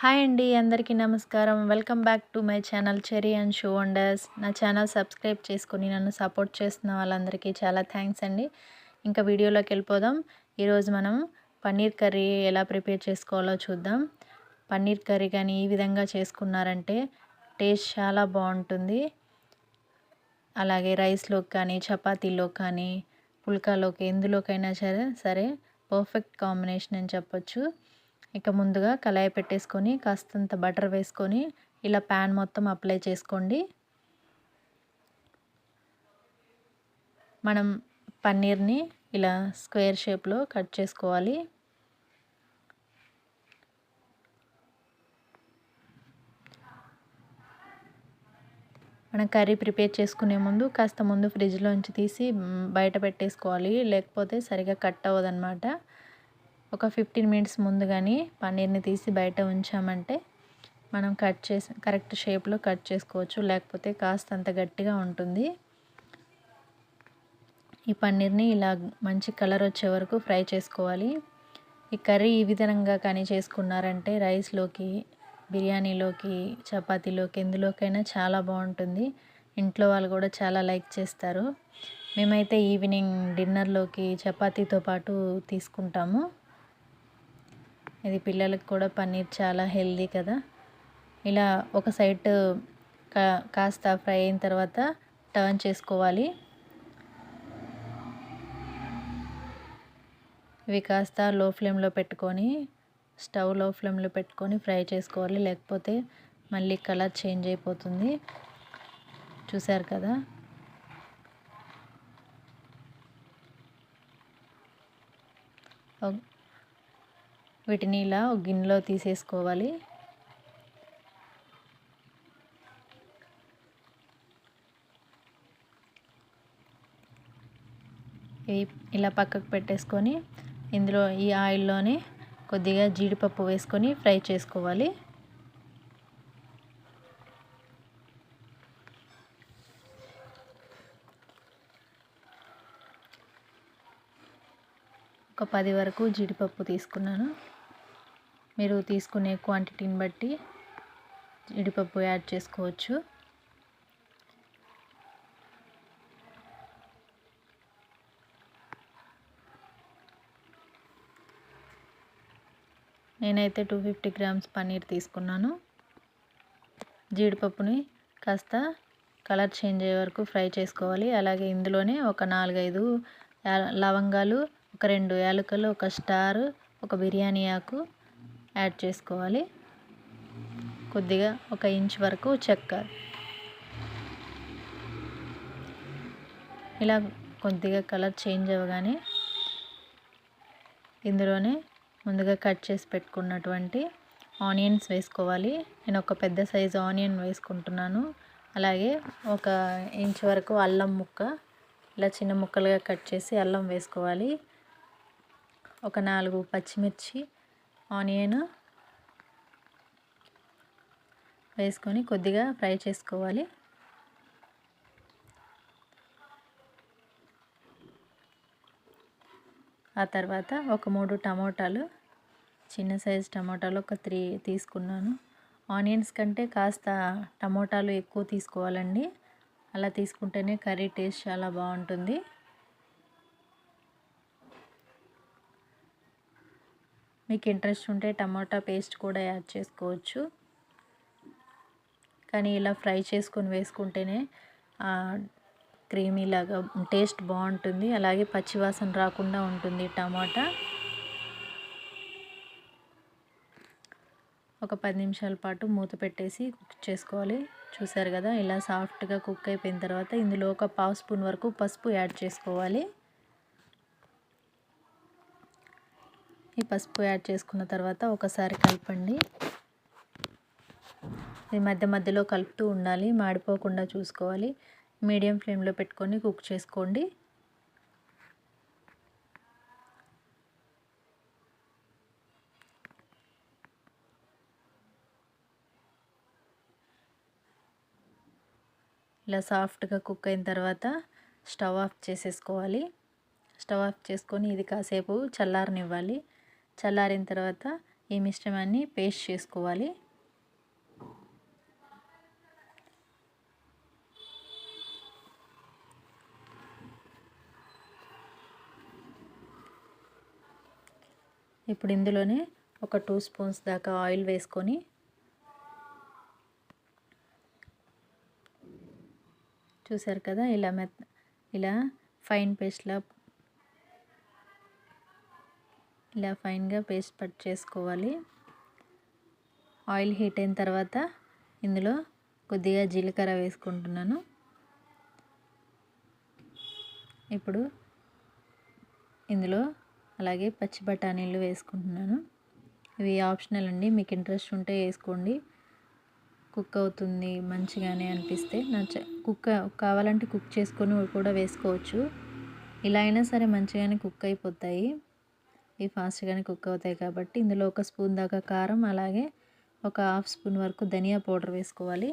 Hi అండి అందరికీ నమస్కారం. Welcome back to my channel cherry and show wonders. నా ఛానల్ సబ్స్క్రైబ్ చేసుకుని నన్ను సపోర్ట్ చేస్తున్న వాళ్ళందరికీ చాలా థ్యాంక్స్ అండి. ఇంకా వీడియోలోకి వెళ్ళిపోదాం. ఈరోజు మనం పన్నీర్ కర్రీ ఎలా ప్రిపేర్ చేసుకోవాలో చూద్దాం. పన్నీర్ కర్రీ కానీ ఈ విధంగా చేసుకున్నారంటే టేస్ట్ చాలా బాగుంటుంది. అలాగే రైస్లోకి కానీ చపాతీలో కానీ పుల్కాలోకి ఎందులోకైనా సరే సరే పర్ఫెక్ట్ కాంబినేషన్ అని చెప్పొచ్చు. ఇక ముందుగా కళాయి పెట్టేసుకొని కాస్తంత బటర్ వేసుకొని ఇలా ప్యాన్ మొత్తం అప్లై చేసుకోండి. మనం పన్నీర్ని ఇలా స్క్వేర్ షేప్లో కట్ చేసుకోవాలి. మనం కర్రీ ప్రిపేర్ చేసుకునే ముందు కాస్త ముందు ఫ్రిడ్జ్లోంచి తీసి బయట పెట్టేసుకోవాలి. లేకపోతే సరిగా కట్ అవ్వదన్నమాట. ఒక ఫిఫ్టీన్ మినిట్స్ ముందు కానీ పన్నీర్ని తీసి బయట ఉంచామంటే మనం కట్ చేసి కరెక్ట్ షేప్లో కట్ చేసుకోవచ్చు. లేకపోతే కాస్త అంత గట్టిగా ఉంటుంది. ఈ పన్నీర్ని ఇలా మంచి కలర్ వచ్చే వరకు ఫ్రై చేసుకోవాలి. ఈ కర్రీ ఈ విధంగా కానీ చేసుకున్నారంటే రైస్లోకి బిర్యానీలోకి చపాతీలోకి ఎందులోకైనా చాలా బాగుంటుంది. ఇంట్లో వాళ్ళు కూడా చాలా లైక్ చేస్తారు. మేమైతే ఈవినింగ్ డిన్నర్లోకి చపాతీతో పాటు తీసుకుంటాము. ఇది పిల్లలకు కూడా పన్నీర్ చాలా హెల్దీ కదా. ఇలా ఒక సైడ్ కా కాస్త ఫ్రై అయిన తర్వాత టర్న్ చేసుకోవాలి. ఇవి కాస్త లో ఫ్లేమ్లో పెట్టుకొని స్టవ్లో ఫ్లేమ్లో పెట్టుకొని ఫ్రై చేసుకోవాలి. లేకపోతే మళ్ళీ కలర్ చేంజ్ అయిపోతుంది. చూసారు కదా? వీటిని ఇలా గిన్నెలో తీసేసుకోవాలి. ఇలా పక్కకు పెట్టేసుకొని ఇందులో ఈ ఆయిల్లోనే కొద్దిగా జీడిపప్పు వేసుకొని ఫ్రై చేసుకోవాలి. ఒక పది వరకు జీడిపప్పు తీసుకున్నాను. మీరు తీసుకునే క్వాంటిటీని బట్టి జీడిపప్పు యాడ్ చేసుకోవచ్చు. నేనైతే టూ ఫిఫ్టీ గ్రామ్స్ పన్నీర్ తీసుకున్నాను. జీడిపప్పుని కాస్త కలర్ చేంజ్ అయ్యే వరకు ఫ్రై చేసుకోవాలి. అలాగే ఇందులోనే ఒక నాలుగైదు లవంగాలు ఒక రెండు యాలకులు ఒక స్టార్ ఒక బిర్యానీ ఆకు యాడ్ చేసుకోవాలి. కొద్దిగా ఒక ఇంచ్ వరకు చక్కెర ఇలా కొద్దిగా కలర్ చేంజ్ అవ్వగానే ఇందులోనే ముందుగా కట్ చేసి పెట్టుకున్నటువంటి ఆనియన్స్ వేసుకోవాలి. నేను ఒక పెద్ద సైజు ఆనియన్ వేసుకుంటున్నాను. అలాగే ఒక ఇంచ్ వరకు అల్లం ముక్క ఇలా చిన్న ముక్కలుగా కట్ చేసి అల్లం వేసుకోవాలి. ఒక నాలుగు పచ్చిమిర్చి ఆనియన్ వేసుకొని కొద్దిగా ఫ్రై చేసుకోవాలి. ఆ తర్వాత ఒక మూడు టమోటాలు చిన్న సైజు టమోటాలు ఒక త్రీ తీసుకున్నాను. ఆనియన్స్ కంటే కాస్త టమోటాలు ఎక్కువ తీసుకోవాలండి. అలా తీసుకుంటేనే కర్రీ టేస్ట్ చాలా బాగుంటుంది. మీకు ఇంట్రెస్ట్ ఉంటే టమాటా పేస్ట్ కూడా యాడ్ చేసుకోవచ్చు. కానీ ఇలా ఫ్రై చేసుకొని వేసుకుంటేనే క్రీమీలాగా టేస్ట్ బాగుంటుంది. అలాగే పచ్చివాసన రాకుండా ఉంటుంది టమాటా. ఒక పది నిమిషాల పాటు మూత పెట్టేసి కుక్ చేసుకోవాలి. చూసారు కదా ఇలా సాఫ్ట్గా కుక్ అయిపోయిన తర్వాత ఇందులో ఒక పావు స్పూన్ వరకు పసుపు యాడ్ చేసుకోవాలి. ఈ పసుపు యాడ్ చేసుకున్న తర్వాత ఒకసారి కలపండి. ఇది మధ్య మధ్యలో కలుపుతూ ఉండాలి మాడిపోకుండా చూసుకోవాలి. మీడియం ఫ్లేమ్లో పెట్టుకొని కుక్ చేసుకోండి. ఇలా సాఫ్ట్గా కుక్ అయిన తర్వాత స్టవ్ ఆఫ్ చేసేసుకోవాలి. స్టవ్ ఆఫ్ చేసుకొని ఇది కాసేపు చల్లారనివ్వాలి. చల్లారిన తర్వాత ఈ మిశ్రమాన్ని పేస్ట్ చేసుకోవాలి. ఇప్పుడు ఇందులోనే ఒక టూ స్పూన్స్ దాకా ఆయిల్ వేసుకొని చూసారు కదా ఇలా మెత్ ఇలా ఫైన్ పేస్ట్లా ఇలా ఫైన్గా పేస్ట్ పట్ చేసుకోవాలి. ఆయిల్ హీట్ అయిన తర్వాత ఇందులో కొద్దిగా జీలకర్ర వేసుకుంటున్నాను. ఇప్పుడు ఇందులో అలాగే పచ్చి బఠానీలు వేసుకుంటున్నాను. ఇవి ఆప్షనల్ అండి. మీకు ఇంట్రెస్ట్ ఉంటే వేసుకోండి. కుక్ అవుతుంది మంచిగానే అనిపిస్తే. నచ్చ కుక్ కావాలంటే కుక్ చేసుకొని కూడా వేసుకోవచ్చు. ఇలా అయినా సరే మంచిగానే కుక్ అయిపోతాయి. ఇవి ఫాస్ట్గానే కుక్ అవుతాయి కాబట్టి ఇందులో ఒక స్పూన్ దాకా కారం అలాగే ఒక హాఫ్ స్పూన్ వరకు ధనియా పౌడర్ వేసుకోవాలి.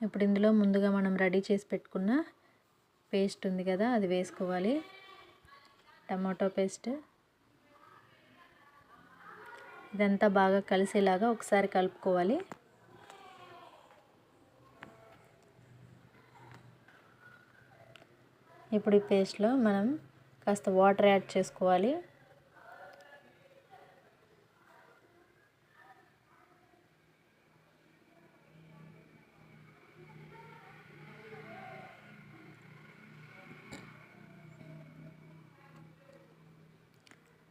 ఇప్పుడు ఇందులో ముందుగా మనం రెడీ చేసి పెట్టుకున్న పేస్ట్ ఉంది కదా అది వేసుకోవాలి. Tomato paste. ఇదంతా బాగా కలిసేలాగా ఒకసారి కలుపుకోవాలి. ఇప్పుడు ఈ పేస్ట్లో మనం కాస్త వాటర్ యాడ్ చేసుకోవాలి.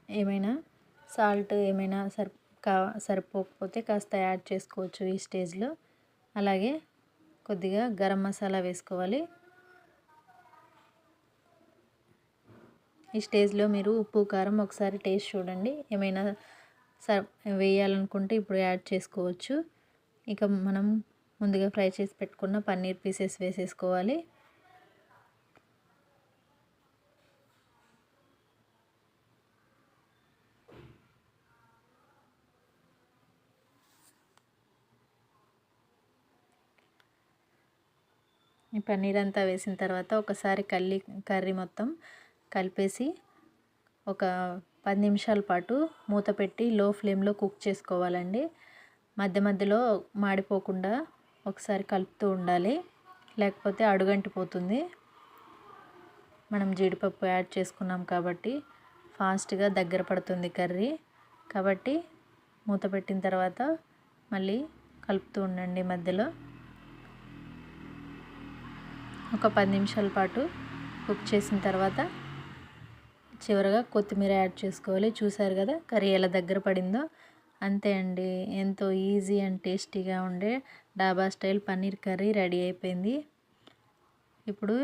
ఏమైనా సాల్ట్ ఏమైనా సరి కా సరిపోకపోతే కాస్త యాడ్ చేసుకోవచ్చు ఈ స్టేజ్లో. అలాగే కొద్దిగా గరం మసాలా వేసుకోవాలి. ఈ స్టేజ్లో మీరు ఉప్పు కారం ఒకసారి టేస్ట్ చూడండి. ఏమైనా సర్ వేయాలనుకుంటే ఇప్పుడు యాడ్ చేసుకోవచ్చు. ఇక మనం ముందుగా ఫ్రై చేసి పెట్టుకున్న పన్నీర్ పీసెస్ వేసేసుకోవాలి. ఈ పన్నీర్ అంతా వేసిన తర్వాత ఒకసారి కల్లి కర్రీ మొత్తం కలిపేసి ఒక పది నిమిషాల పాటు మూత పెట్టి లో ఫ్లేమ్లో కుక్ చేసుకోవాలండి. మధ్య మధ్యలో మాడిపోకుండా ఒకసారి కలుపుతూ ఉండాలి. లేకపోతే అడుగంటిపోతుంది. మనం జీడిపప్పు యాడ్ చేసుకున్నాం కాబట్టి ఫాస్ట్గా దగ్గర పడుతుంది కర్రీ. కాబట్టి మూత పెట్టిన తర్వాత మళ్ళీ కలుపుతూ ఉండండి మధ్యలో. ఒక పది నిమిషాల పాటు కుక్ చేసిన తర్వాత చివరగా కొత్తిమీర యాడ్ చేసుకోవాలి. చూసారు కదా కర్రీ ఎలా దగ్గర పడిందో? అంతే అండి. ఎంతో ఈజీ అండ్ టేస్టీగా ఉండే డాబా స్టైల్ పన్నీర్ కర్రీ రెడీ అయిపోయింది. ఇప్పుడు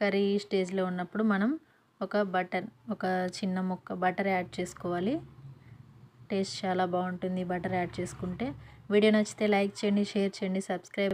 కర్రీ ఈ స్టేజ్లో ఉన్నప్పుడు మనం ఒక బటర్ ఒక చిన్న ముక్క బటర్ యాడ్ చేసుకోవాలి. టేస్ట్ చాలా బాగుంటుంది బటర్ యాడ్ చేసుకుంటే. వీడియో నచ్చితే లైక్ చేయండి షేర్ చేయండి సబ్స్క్రైబ్